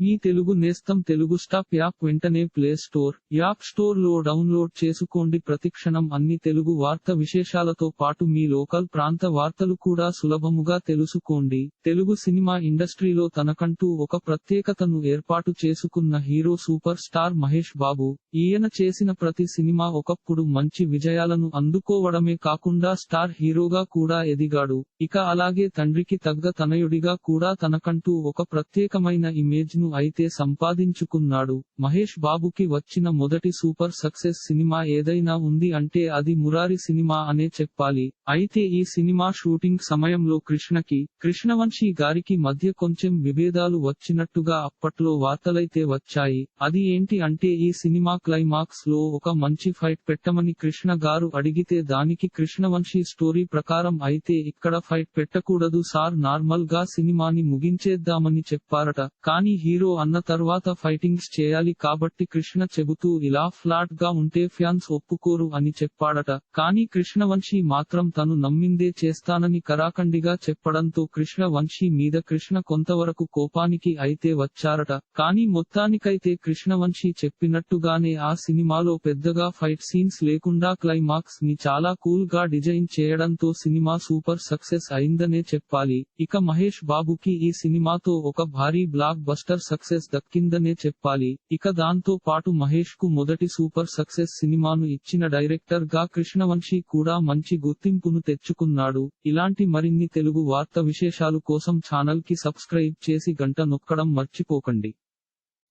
మీ తెలుగు నేస్తం Telugu stop app వెంటనే play store app స్టోర్లో డౌన్లోడ్ చేసుకోండి. ప్రతిక్షణం అన్ని తెలుగు వార్త విశేషాలతో పాటు మీ లోకల్ ప్రాంత వార్తలు కూడా సులభముగా తెలుసుకోండి. తెలుగు సినిమా ఇండస్ట్రీలో తనకంటూ ఒక ప్రత్యేకతను ఏర్పాటు చేసుకున్న hero super star Mahesh Babu ఈయన చేసిన ప్రతి సినిమా ఒకప్పుడు మంచి విజయాలను అందుకోవడమే కాకుండా స్టార్ హీరోగా కూడా ఎదిగాడు. ఇక అలాగే తండ్రికి తగ్గ తనయుడిగా కూడా తనకంటూ ఒక ప్రత్యేకమైన ఇమేజ్ను అయితే సంపాదించుకున్నాడు. మహేష్ బాబుకి వచ్చిన మొదటి సూపర్ సక్సెస్ సినిమా ఏదైనా ఉంది అంటే అది మురారి సినిమా అనే చెప్పాలి. అయితే ఈ సినిమా షూటింగ్ సమయంలో కృష్ణకి కృష్ణవంశీ గారికి మధ్య కొంచెం విభేదాలు వచ్చినట్టుగా అప్పట్లో వార్తలైతే వచ్చాయి. అది ఏంటి అంటే ఈ సినిమా క్లైమాక్స్లో ఒక మంచి ఫైట్ పెట్టమని కృష్ణ గారు అడిగితే దానికి కృష్ణవంశీ స్టోరీ ప్రకారం అయితే ఇక్కడ ఫైట్ పెట్టకూడదు సార్ నార్మల్గా సినిమాని ముగించేద్దామని చెప్పారట. కానీ హీరో అన్న తర్వాత ఫైటింగ్స్ చేయాలి కాబట్టి కృష్ణ చెబుతూ ఇలా ఫ్లాట్గా ఉంటే ఫ్యాన్స్ ఒప్పుకోరు అని చెప్పాడట. కానీ కృష్ణవంశీ మాత్రం తను నమ్మిందే చేస్తానని కరాఖండిగా చెప్పడంతో కృష్ణవంశీ మీద కృష్ణ కొంతవరకు కోపానికి అయితే వచ్చారట. కానీ మొత్తానికైతే కృష్ణవంశీ చెప్పినట్టుగానే ఆ సినిమాలో పెద్దగా ఫైట్ సీన్స్ లేకుండా క్లైమాక్స్ని చాలా కూల్గా డిజైన్ చేయడంతో సినిమా సూపర్ సక్సెస్ అయిందనే చెప్పాలి. ఇక మహేష్ బాబుకి ఈ సినిమాతో ఒక భారీ బ్లాక్ బస్టర్ సక్సెస్ దక్కిందనే చెప్పాలి. ఇక దాంతో పాటు మహేష్కు మొదటి సూపర్ సక్సెస్ సినిమాను ఇచ్చిన డైరెక్టర్గా కృష్ణవంశీ కూడా మంచి గుర్తింపును తెచ్చుకున్నాడు. ఇలాంటి మరిన్ని తెలుగు వార్త విశేషాలు కోసం ఛానల్కి సబ్స్క్రైబ్ చేసి గంట నొక్కడం మర్చిపోకండి.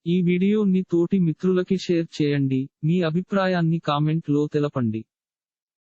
ఈ వీడియోని తోటి మిత్రులకి షేర్ చేయండి. మీ అభిప్రాయాన్ని కామెంట్లో తెలపండి.